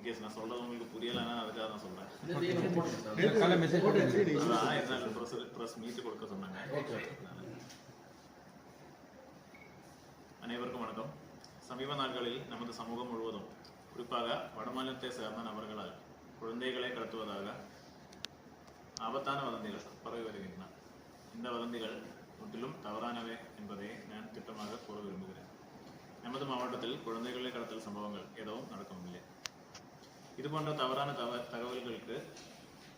In case நான் சொல்றது உங்களுக்கு புரியலைன்னா அதுக்காக தான் சொல்றேன். ப்ரெஸ் மீட் கொடுக்க சொன்னாங்க. அனைவருக்கும் வணக்கம். சமீப நாட்களில் நமது சமூகம் முழுவதும் குறிப்பாக வடமாநிலத்தை சேர்ந்த நபர்களால் குழந்தைகளை கடத்துவதாக ஆபத்தான வதந்திகள் பரவி வருகின்றன. இந்த வதந்திகள் முற்றிலும் தவறானவை என்பதை நான் திட்டமாக கூற விரும்புகிறேன். நமது மாவட்டத்தில் குழந்தைகளை கடத்தல் சம்பவங்கள் எதுவும் நடக்கவில்லை. இது போன்ற தவறான தவ தகவல்களுக்கு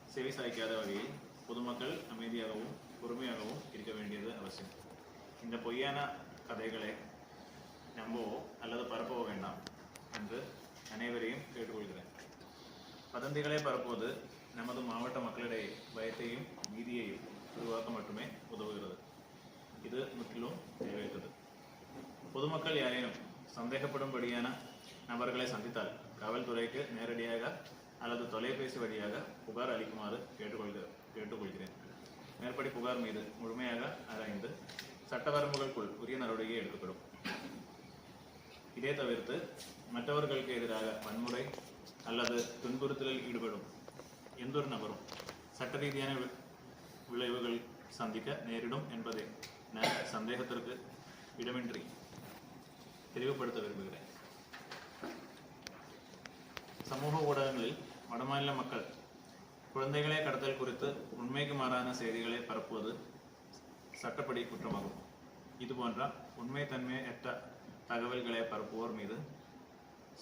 செவி சாய்க்காத வகையில் பொதுமக்கள் அமைதியாகவும் பொறுமையாகவும் இருக்க வேண்டியது அவசியம். இந்த பொய்யான கதைகளை நம்பவோ அல்லது பரப்பவோ வேண்டாம் என்று அனைவரையும் கேட்டுக்கொள்கிறேன். வதந்திகளை பரப்புவது நமது மாவட்ட மக்களிடையே பயத்தையும் நீதியையும் உருவாக்க மட்டுமே உதவுகிறது. இது முற்றிலும் தேவையற்றது பொதுமக்கள் யாரேனும் சந்தேகப்படும்படியான நபர்களை சந்தித்தால் காவல்துறைக்கு நேரடியாக அல்லது தொலைபேசி வழியாக புகார் அளிக்குமாறு கேட்டுக்கொள்கிற கேட்டுக்கொள்கிறேன். மேற்படி புகார் மீது முழுமையாக ஆராய்ந்து சட்ட வரம்புகளுக்குள் உரிய நடவடிக்கை எடுக்கப்படும். இதே தவிர்த்து மற்றவர்களுக்கு எதிராக வன்முறை அல்லது துன்புறுத்தலில் ஈடுபடும் எந்தொரு நபரும் சட்ட ரீதியான விளைவுகள் சந்திக்க நேரிடும் என்பதை நான் சந்தேகத்திற்கு இடமின்றி தெளிவுபடுத்த விரும்புகிறேன். சமூக ஊடகங்களில் வடமாநில மக்கள் குழந்தைகளை கடத்தல் குறித்து உண்மைக்கு மாறான செய்திகளை பரப்புவது சட்டப்படி குற்றமாகும். இதுபோன்ற உண்மைத்தன்மையற்ற தகவல்களை பரப்புவோர் மீது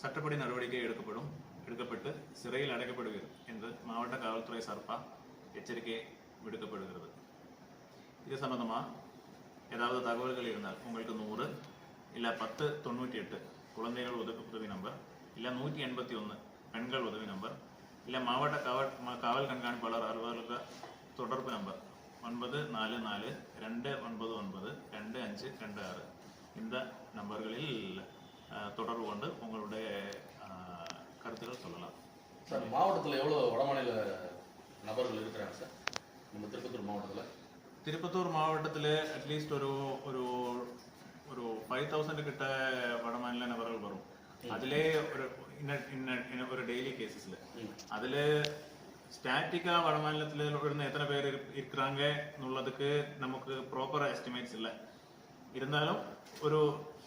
சட்டப்படி நடவடிக்கை எடுக்கப்படும் எடுக்கப்பட்டு சிறையில் அடைக்கப்படுவீர் என்று மாவட்ட காவல்துறை சார்பாக எச்சரிக்கை விடுக்கப்படுகிறது. இது சம்பந்தமாக ஏதாவது தகவல்கள் இருந்தால் உங்களுக்கு நூறு இல்லை பத்து தொண்ணூற்றி எட்டு குழந்தைகள் உதவி உதவி நம்பர் இல்லை நூற்றி எண்பத்தி ஒன்று பெண்கள் உதவி நம்பர் இல்லை மாவட்ட காவல் காவல் கண்காணிப்பாளர் அலுவலக தொடர்பு நம்பர் ஒன்பது நாலு நாலு ரெண்டு ஒன்பது ஒன்பது ரெண்டு அஞ்சு ரெண்டு ஆறு. இந்த நம்பர்களில் தொடர்பு கொண்டு உங்களுடைய கருத்துக்கள் சொல்லலாம். சார் மாவட்டத்தில் எவ்வளோ வடமாநில நபர்கள் இருக்கிறாங்க சார்? நம்ம திருப்பத்தூர் மாவட்டத்தில். திருப்பத்தூர் மாவட்டத்தில் அட்லீஸ்ட் ஒரு ஒரு ஒரு ஃபைவ் தௌசண்ட் கிட்ட வடமாநில நபர்கள் வரும். அதிலே ஒரு ഇന്ന ഇന്ന ഇന്ന ഒരു ഡെയിലി കേസസിൽ അതിൽ സ്റ്റാറ്റിക് ആ വടമാനത്തിൽ വരുന്ന എത്ര പേര് ഇരിക്കാങ്ക എന്നുള്ളതൊക്കെ നമുക്ക് പ്രോപ്പർ എസ്റ്റിമേറ്റ്സ് ഇല്ല. ഇരുന്നാലും ഒരു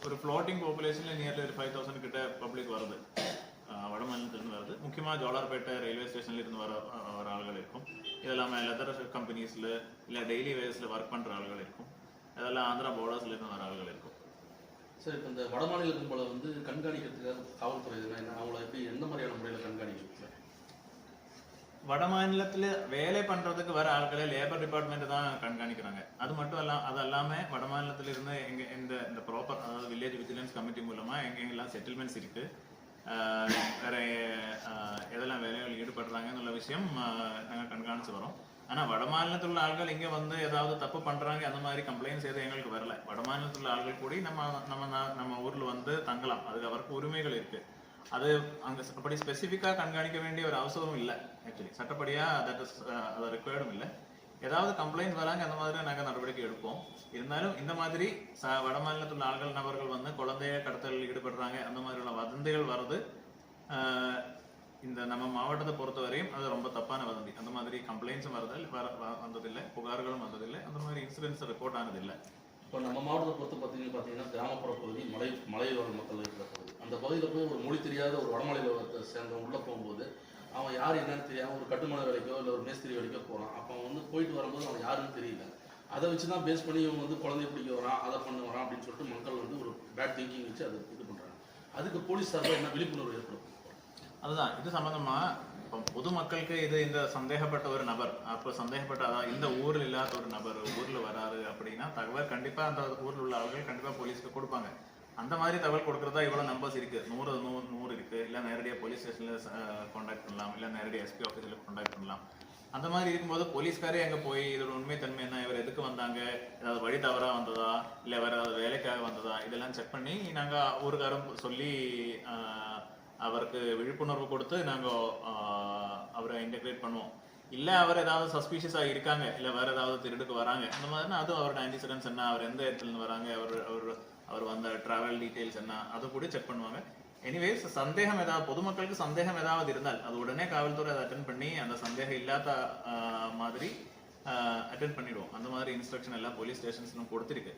ഒരു ഫ്ലോട്ടിംഗ് പോപ്പുലേഷനിൽ നിയർലി ഒരു ഫൈവ് തൗസൻഡ് കിട്ട പബ്ലിക് വരുത് വടമാനത്തിൽ നിന്ന് വരുത് മുഖ്യമാ ജോളാർപേട്ട റെയിൽവേ സ്റ്റേഷനിൽ ഇരുന്ന് வர வர ஆளுகள் இருக்கும் இதெல்லாம லெதர் கம்பெனிஸ்ல இல்லை டெய்லி வேஸில் ஒர்க் பண்ணுற ஆளுகள் இருக்கும் இதெல்லாம் ஆந்திரா பார்டர்ஸ்ல இருந்து வர ஆளுகள் இருக்கும் சார் இப்போ இந்த வடமாநில கும்பலை வந்து கண்காணிக்கிறதுக்காக காவல்துறை என்ன? அவங்கள எப்படி எந்த மாதிரியான முறையில் கண்காணிக்கிறது? சார் வடமாநிலத்தில் வேலை பண்ணுறதுக்கு வர ஆட்களை லேபர் டிபார்ட்மெண்ட் தான் கண்காணிக்கிறாங்க. அது மட்டும் அல்ல அது எல்லாமே வடமாநிலத்தில் இருந்து எங்கள் இந்த இந்த ப்ராப்பர் அதாவது வில்லேஜ் விஜிலன்ஸ் கமிட்டி மூலமாக எங்கே எங்கெல்லாம் செட்டில்மெண்ட்ஸ் இருக்குது ஆஹ் வேற எதெல்லாம் வேலைகள் ஈடுபடுறாங்கன்னுள்ள விஷயம் நாங்கள் கண்காணித்து கண்காணிச்சு வரோம் ஆனா வடமாநிலத்தில் உள்ள ஆட்கள் இங்க வந்து ஏதாவது தப்பு பண்றாங்க அந்த மாதிரி கம்ப்ளைண்ட்ஸ் எதுவும் எங்களுக்கு வரல. வடமாநிலத்தில் உள்ள ஆட்கள் கூட நம்ம நம்ம நம்ம ஊர்ல வந்து தங்கலாம். அதுக்கு அவருக்கு உரிமைகள் இருக்கு. அது அங்க அப்படி ஸ்பெசிஃபிக்காக கண்காணிக்க வேண்டிய ஒரு அவசரமும் இல்லை ஆக்சுவலி சட்டப்படியா தட் இஸ் அது ரெக்குவயர்டும் இல்லை. ஏதாவது கம்ப்ளைண்ட் வராங்க அந்த மாதிரி நாங்கள் நடவடிக்கை எடுப்போம். இருந்தாலும் இந்த மாதிரி ச வட மாநிலத்தில் உள்ள ஆள்கள் நபர்கள் வந்து குழந்தைய கடத்தலில் ஈடுபடுறாங்க அந்த மாதிரியான வதந்திகள் வர்றது இந்த நம்ம மாவட்டத்தை பொறுத்தவரையும் அது ரொம்ப தப்பான வதந்தி. அந்த மாதிரி கம்ப்ளைண்ட்ஸும் வரதில்லை வர வந்ததில்லை புகார்களும் வந்ததில்லை அந்த மாதிரி இன்சிடென்ட்ஸ் ரிப்போர்ட் ஆனதில்லை. இப்போ நம்ம மாவட்டத்தை பொறுத்து பார்த்தீங்கன்னா பார்த்தீங்கன்னா கிராமப்புற பகுதி மலை மலையோர மக்கள் இருக்கிற பகுதி. அந்த பகுதியில் போய் ஒரு மொழி தெரியாத ஒரு வடமாநிலத்தை சேர்ந்தவன் உள்ளே போகும்போது அவன் யார் என்னன்னு தெரியாமல் ஒரு கட்டுமான வேலைக்கோ இல்லை ஒரு மேஸ்திரி வேலைக்கோ போகிறான் அப்போ அவன் வந்து போயிட்டு வரும்போது அவன் யாருன்னு தெரியல. அதை வச்சு தான் பேஸ் பண்ணி இவன் வந்து குழந்தைய பிடிக்க வரான் அதை பண்ண வரான் அப்படின்னு சொல்லிட்டு மக்கள் வந்து ஒரு பேட் திங்கிங் வச்சு அதை இது பண்ணுறாங்க அதுக்கு போலீஸ் சார்பாக என்ன விழிப்புணர்வு ஏற்படும் அதுதான் இது சம்பந்தமா இப்போ பொதுமக்களுக்கு இது இந்த சந்தேகப்பட்ட ஒரு நபர் அப்போ சந்தேகப்பட்ட அதாவது இந்த ஊர்ல இல்லாத ஒரு நபர் ஊர்ல வராரு அப்படின்னா தகவல் கண்டிப்பா அந்த ஊர்ல உள்ள அவர்கள் கண்டிப்பா போலீஸ்க்கு கொடுப்பாங்க. அந்த மாதிரி தகவல் கொடுக்கறதா இவ்வளவு நம்பர்ஸ் இருக்கு. நூறு நூறு நூறு இருக்கு. இல்ல நேரடியா போலீஸ் ஸ்டேஷன்ல காண்டாக்ட் பண்ணலாம். இல்ல நேரடியா எஸ்பி ஆஃபீஸ்ல காண்டாக்ட் பண்ணலாம். அந்த மாதிரி இருக்கும்போது போலீஸ்காரே அங்க போய் இதோட உண்மைத்தன்மை என்ன? இவர் எதுக்கு வந்தாங்க? ஏதாவது வழி தவறா வந்ததா? இல்ல வேற ஏதாவது வேலைக்காக வந்ததா? இதெல்லாம் செக் பண்ணி நாங்க ஊருக்காரும் சொல்லி ஆஹ், அவருக்கு விழிப்புணர்வு கொடுத்து நாங்கள் அவரை இன்டெகிரேட் பண்ணுவோம். இல்லை அவர் ஏதாவது சஸ்பீஷியஸாக இருக்காங்க இல்லை வேறு ஏதாவது திருடுக்கு வராங்க அந்த மாதிரினா அதுவும் அவரோட ஆன்டிசிடன்ஸ் என்ன அவர் எந்த இடத்துலேருந்து வராங்க அவர் அவர் அவர் வந்த ட்ராவல் டீட்டெயில்ஸ் என்ன அதை கூட செக் பண்ணுவாங்க. எனிவேஸ் சந்தேகம் ஏதாவது பொதுமக்களுக்கு சந்தேகம் ஏதாவது இருந்தால் அது உடனே காவல்துறை அதை அட்டன் பண்ணி அந்த சந்தேகம் இல்லாத மாதிரி அட்டன் பண்ணிடுவோம். அந்த மாதிரி இன்ஸ்ட்ரக்ஷன் எல்லாம் போலீஸ் ஸ்டேஷன்ஸ்லும் கொடுத்துருக்கு.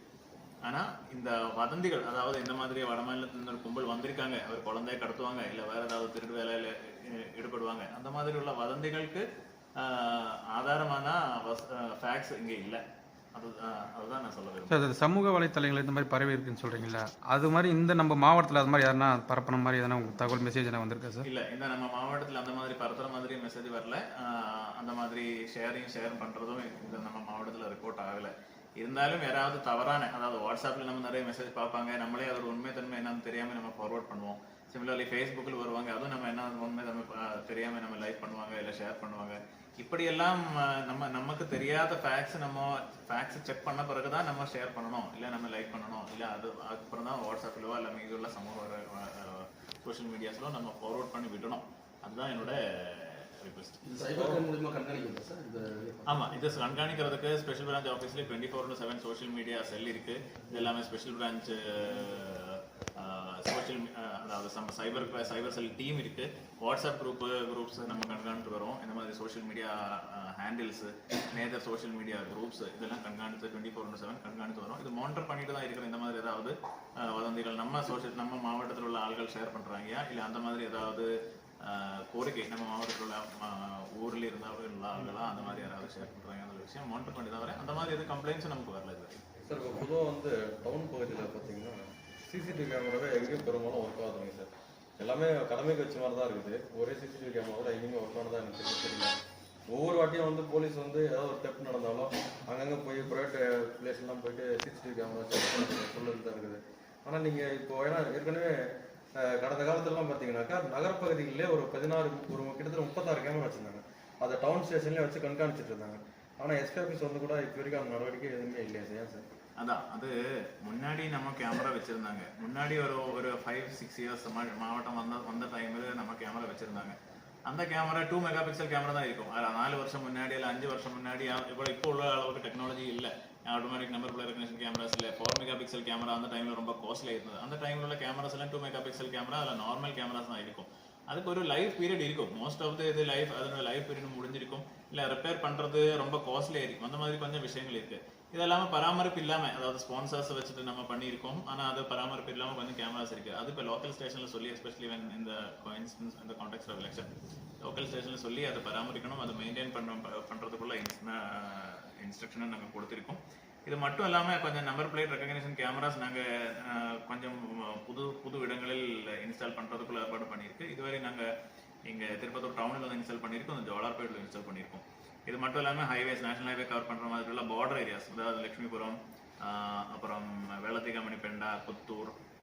ஆனா இந்த வதந்திகள் அதாவது இந்த மாதிரி வடமாநிலத்துல இருந்து ஒரு கும்பல் வந்திருக்காங்க அவர் குழந்தைய கடத்துவாங்க இல்ல வேற ஏதாவது திருடு வேலையில ஈடுபடுவாங்க அந்த மாதிரி உள்ள வதந்திகளுக்கு ஆதாரமான ஃபேக்ட்ஸ் இங்க இல்ல. சார் சமூக வலைத்தளங்கள் இந்த மாதிரி பரவி இருக்குன்னு சொல்றீங்களா அது மாதிரி இந்த நம்ம மாவட்டத்தில் அது மாதிரி யாருன்னா பரப்புன மாதிரி எதனா உங்களுக்கு தகவல் மெசேஜ் எதனா வந்திருக்கா சார்? இல்ல இந்த நம்ம மாவட்டத்துல அந்த மாதிரி பரத்துற மாதிரி மெசேஜ் வரல. அந்த மாதிரி ஷேரிங் ஷேர் பண்றதும் இந்த நம்ம மாவட்டத்துல ரிப்போர்ட் ஆகல. இருந்தாலும் யாராவது தவறான அதாவது வாட்ஸ்அப்பில் நம்ம நிறைய மெசேஜ் பார்ப்பாங்க நம்மளே அதோட உண்மை தன்மை என்னன்னு தெரியாமல் நம்ம ஃபார்வர்ட் பண்ணுவோம். சிமிலர்லி ஃபேஸ்புக்கில் வருவாங்க அதுவும் நம்ம என்ன உண்மை தன்மை தெரியாமல் நம்ம லைக் பண்ணுவாங்க இல்லை ஷேர் பண்ணுவாங்க. இப்படியெல்லாம் நம்ம நமக்கு தெரியாத ஃபேக்ஸ் நம்ம ஃபேக்ஸ் செக் பண்ண பிறகு தான் நம்ம ஷேர் பண்ணணும் இல்லை நம்ம லைக் பண்ணணும் இல்லை அது அதுக்கப்புறம் தான் வாட்ஸ்அப்பிலோ இல்லை மீது உள்ள சமூக சோஷியல் மீடியாஸ்லோ நம்ம ஃபார்வர்ட் பண்ணி விடணும். அதுதான் என்னோட ரிக்வெஸ்ட் இது சைபர் கிரைம் மூலியமா கண்காணிக்கிறதா சார் இந்த ஆமா இது கண்காணிக்கிறதுக்கு ஸ்பெஷல் பிரான்ச் ஆஃபீஸ்ல twenty four seven social media cell இருக்கு. இது எல்லாமே ஸ்பெஷல் பிரான்ச் சோஷியல் அதாவது நம்ம சைபர் சைபர் செல் டீம் இருக்கு. வாட்ஸ்அப் குரூப் குரூப்ஸ் நம்ம கண்காணித்து வரோம். இந்த மாதிரி social media handles major social media groups இதெல்லாம் கண்காணித்து டுவெண்ட்டி ஃபோர் செவன் கண்காணித்து வரோம். இது மானிட்டர் பண்ணிட்டு தான் இருக்கிற இந்த மாதிரி ஏதாவது வதந்திகள் நம்ம சோஷியல் நம்ம மாவட்டத்தில் உள்ள ஆள்கள் ஷேர் பண்றாங்க இல்ல அந்த மாதிரி ஏதாவது கோரிக்கை நம்ம மாவட்டத்தில் உள்ள அஹ், இருந்தாலும் அந்த மாதிரி யாராவது ஷேர் பண்ணுறாங்க அந்த விஷயம். மானிட்டர் பண்ணி தான் வரேன் அந்த மாதிரி எதுவும் கம்ப்ளைண்ட்ஸ் நமக்கு வரல இது சார் இப்போ பொதுவாக வந்து டவுன் பகுதியில் பார்த்தீங்கன்னா சிசிடிவி கேமராவே எங்கேயும் பெரும்பாலும் ஒர்க் ஆகுதுங்க சார். எல்லாமே கடமைக்கு வச்ச மாதிரி தான் இருக்குது. ஒரே சிசிடிவி கேமரா கூட எங்கேயுமே ஒர்க் ஆனதாக எனக்கு தெரியல. ஒவ்வொரு வாட்டியும் வந்து போலீஸ் வந்து ஏதாவது ஒரு ஸ்டெப் நடந்தாலும் அங்கங்கே போய் ப்ரைவேட் பிளேஸ்லாம் போயிட்டு சிசிடிவி கேமரா செக் பண்ண சொல்லிட்டு தான் இருக்குது. ஆனால் நீங்கள் இப்போ ஏன்னா ஏற்கனவே கடந்த காலத்துலலாம் பார்த்தீங்கன்னாக்கா நகரப்பகுதிகளிலே ஒரு பதினாறு ஒரு கிட்டத்தட்ட முப்பத்தாறு கேமரா வச்சுருந்தாங்க. அதை டவுன் ஸ்டேஷன்லேயே வச்சு கண்காணிச்சிட்டு இருந்தாங்க. ஆனால் எஸ்கேபிஸ் வந்து கூட இப்போ வரைக்கும் அந்த நடவடிக்கை எதுவுமே இல்லையா சார்? சார்? அதான் அது முன்னாடி நம்ம கேமரா வச்சுருந்தாங்க. முன்னாடி ஒரு ஒரு ஃபைவ் சிக்ஸ் இயர்ஸ் மாவட்டம் வந்த வந்த டைமில் நம்ம கேமரா வச்சுருந்தாங்க. அந்த camera two mega pixel camera தான் இருக்கும். அதில் நாலு வருஷம் முன்னாடி இல்லை அஞ்சு வருஷம் முன்னாடி இப்போ இப்போ உள்ள அளவுக்கு டெக்னாலஜி இல்லை. Automatic number plate recognition cameras இல்லை ஃபோர் மெகா பிக்சல் கேமரா அந்த டைமில் ரொம்ப காஸ்ட்லி இருந்தது. அந்த டைமில் உள்ள கேமராஸ் எல்லாம் டூ மெகா பிக்சல் கேமரா அதில் நார்மல் கேமராஸ் தான் இருக்கும். அதுக்கு ஒரு லைஃப் பீரியட் இருக்கும். மோஸ்ட் ஆஃப் த இது லைஃப் அதனோட லைஃப் பீரியட் முடிஞ்சிருக்கும். இல்லை ரிப்பேர் பண்ணுறது ரொம்ப காஸ்ட்லி இருக்கும். அந்த மாதிரி கொஞ்சம் விஷயங்கள் இருக்குது இது பராமரிப்பு இல்லாமல் அதாவது ஸ்பான்சர்ஸ் வச்சுட்டு நம்ம பண்ணியிருக்கோம். ஆனால் அது பராமரிப்பு இல்லாமல் கொஞ்சம் கேமராஸ் இருக்குது அது இப்போ லோக்கல் ஸ்டேஷனில் சொல்லி எஸ்பெஷலி வென் இந்த இன்ஸ்டன்ஸ் இந்த கான்டெக்ட் ஆஃப் எலெக்ஷன் லோக்கல் ஸ்டேஷனில் சொல்லி அதை பராமரிக்கணும். அதை மெயின்டைன் பண்ண பண்ணுறதுக்குள்ள இன்ஸ்ட்ரக்ஷனை நாங்கள் கொடுத்துருக்கோம். இது மட்டும் இல்லாமல் கொஞ்சம் நம்பர் பிளேட் ரெக்கக்னிஷன் கேமராஸ் நாங்கள் கொஞ்சம் புது புது இடங்களில் இன்ஸ்டால் பண்ணுறதுக்குள்ள ஏற்பாடு பண்ணியிருக்கு. இதுவரை நாங்கள் இங்கே திருப்பத்தூர் டவுனில் வந்து இன்ஸ்டால் பண்ணியிருக்கோம். இந்த ஜோலார்பேட்டில் இன்ஸ்டால் பண்ணியிருக்கோம். இது மட்டும் இல்லாமல் ஹைவேஸ் நேஷனல் ஹைவே கவர் பண்ணுற மாதிரி உள்ள பார்டர் ஏரியாஸ் அதாவது லட்சுமிபுரம் அப்புறம் வெள்ளத்திகாமணி பெண்டா புத்தூர்